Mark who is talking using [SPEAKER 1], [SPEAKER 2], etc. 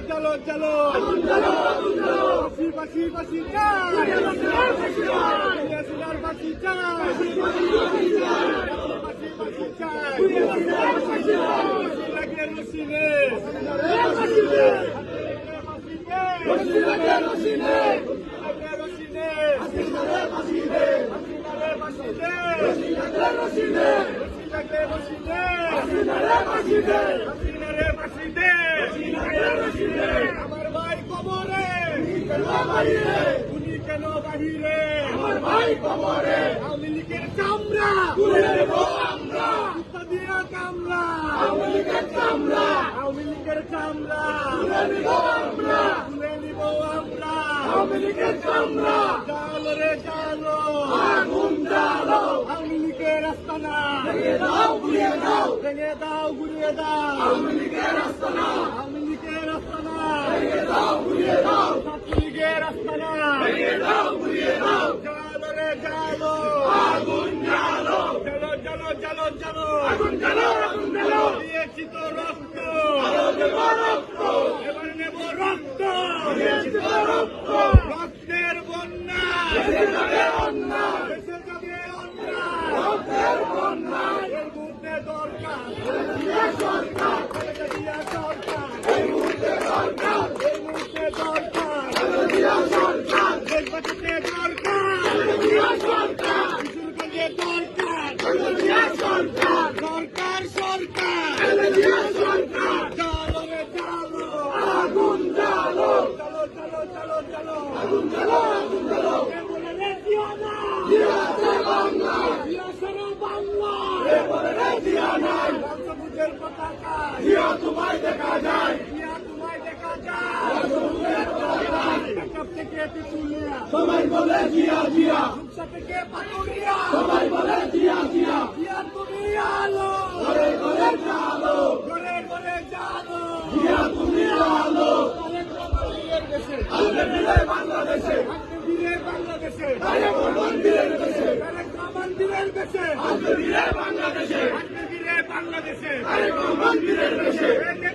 [SPEAKER 1] জ্বালো বাসি বাসি বাসি চাই ইয়াসিনার বাসি চাই বাসি বাসি চাই উনি কেন বাহিরে আমার ভাই কবরে আওয়ামী লীগের চামড়া তুলে নেব আমরা রে জালো আগুন জালো আওয়ামী লীগের আস্তানা ভেঙে দাও গুড়িয়ে দাও ছাত্রলীগের আস্তানা ভেঙে দাও গুড়িয়ে দাও জালো রে জালো আগুন জ্বালো। জ্বালো জ্বালো জালো আগুন জ্বালো আগুন জ্বালো। দিয়েছি তো রক্ত দেব রক্ত এবার নেব রক্ত দিয়েছি তো রক্ত রক্তের বন্যা দেশে যাবে অন্যা দেশে যাবে অন্যা রক্তের বন্যা এর মুহূর্তে দরকার দিয়া সরকার দিয়া সরকার এই মুহূর্তে দরকার এই মুহূর্তে দরকার দিয়া সরকার দেশবাসীতে দরকার দিয়া সরকার কিশোরগঞ্জে দরকার দিয়া সরকার সরকার সরকার দিয়া সরকার চালো রে চালো আগুন চালো চলো চলো চলো চলো আগুন চালো আগুন চালো কে বলে রে দিয়ানা দিয়াছে বাংলা দিয়া সারা বাংলা কে বলে রে দিয়ানা পতাকা দিয়া তোমায় দেখা যায়। দিয়া তোমায় দেখা যায়। পতাকা কাপ থেকে তেতুলিয়া সবাই বলে জিয়া জিয়া। থেকে পাটুরিয়া সবাই বলে জিয়া জিয়া। জিয়া তুমি আলো। ঘরে ঘরে জালো। ঘরে ঘরে জালো। জিয়া তুমি আলো। বীরের বাংলাদেশে। বাংলাদেশে। দেশে। দেশে। বাংলাদেশে। Bangladeş'e! Her Müslüman birer beşe!